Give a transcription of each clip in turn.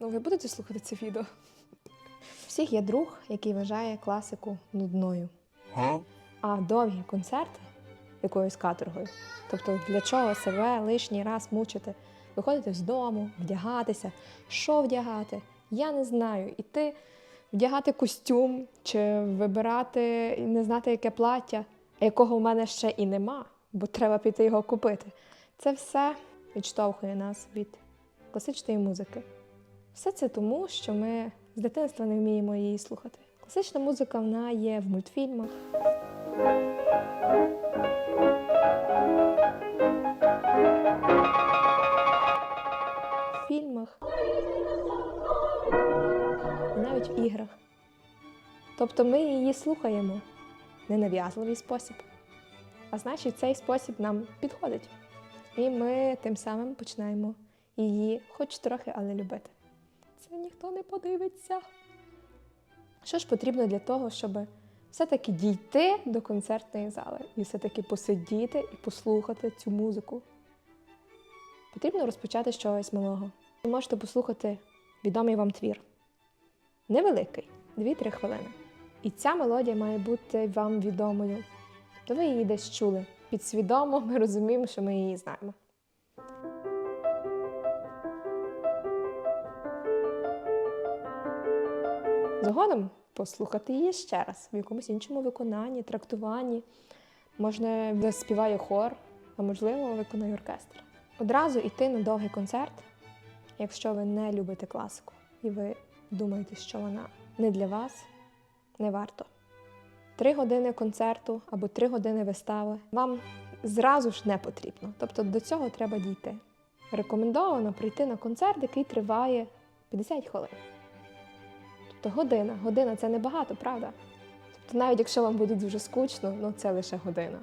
Ну, ви будете слухати це відео? Всіх є друг, який вважає класику нудною. А довгі концерти якоюсь каторгою. Тобто для чого себе лишній раз мучити? Виходити з дому, вдягатися. Що вдягати? Я не знаю. Іти вдягати костюм чи вибирати і не знати, яке плаття, якого в мене ще і нема, бо треба піти його купити. Це все відштовхує нас від класичної музики. Все це тому, що ми з дитинства не вміємо її слухати. Класична музика вона є в мультфільмах. В фільмах і навіть в іграх. Тобто ми її слухаємо в ненав'язливий спосіб. А значить, цей спосіб нам підходить. І ми тим самим починаємо її хоч трохи, але любити. Це ніхто не подивиться. Що ж потрібно для того, щоб все-таки дійти до концертної зали і все-таки посидіти і послухати цю музику? Потрібно розпочати з чогось малого. Ви можете послухати відомий вам твір. Невеликий, 2-3 хвилини. І ця мелодія має бути вам відомою. То ви її десь чули. Підсвідомо ми розуміємо, що ми її знаємо. Згодом послухати її ще раз в якомусь іншому виконанні, трактуванні. Можна заспіває хор, а можливо, виконає оркестр. Одразу йти на довгий концерт, якщо ви не любите класику і ви думаєте, що вона не для вас, не варто. Три години концерту або три години вистави вам зразу ж не потрібно. Тобто до цього треба дійти. Рекомендовано прийти на концерт, який триває 50 хвилин. Тобто година. Година це небагато, правда? Тобто, навіть якщо вам буде дуже скучно, ну це лише година.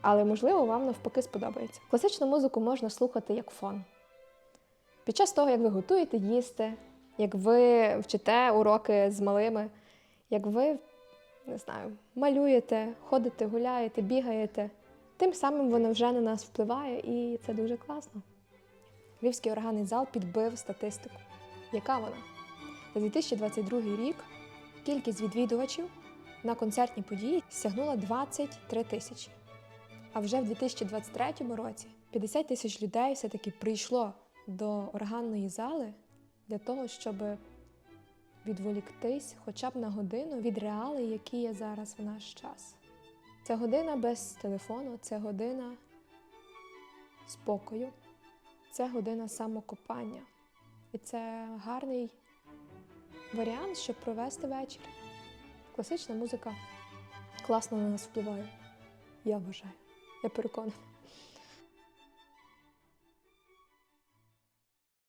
Але можливо вам навпаки сподобається. Класичну музику можна слухати як фон. Під час того, як ви готуєте їсти, як ви вчите уроки з малими, як ви не знаю, малюєте, ходите, гуляєте, бігаєте. Тим самим воно вже на нас впливає, і це дуже класно. Львівський органний зал підбив статистику. Яка вона? За 2022 рік кількість відвідувачів на концертні події сягнула 23 тисячі. А вже в 2023 році 50 тисяч людей все-таки прийшло до органної зали для того, щоб відволіктись хоча б на годину від реалій, які є зараз в наш час. Це година без телефону, це година спокою, це година самокопання. І це гарний варіант, щоб провести вечір. Класична музика класно на нас впливає. Я вважаю. Я переконана.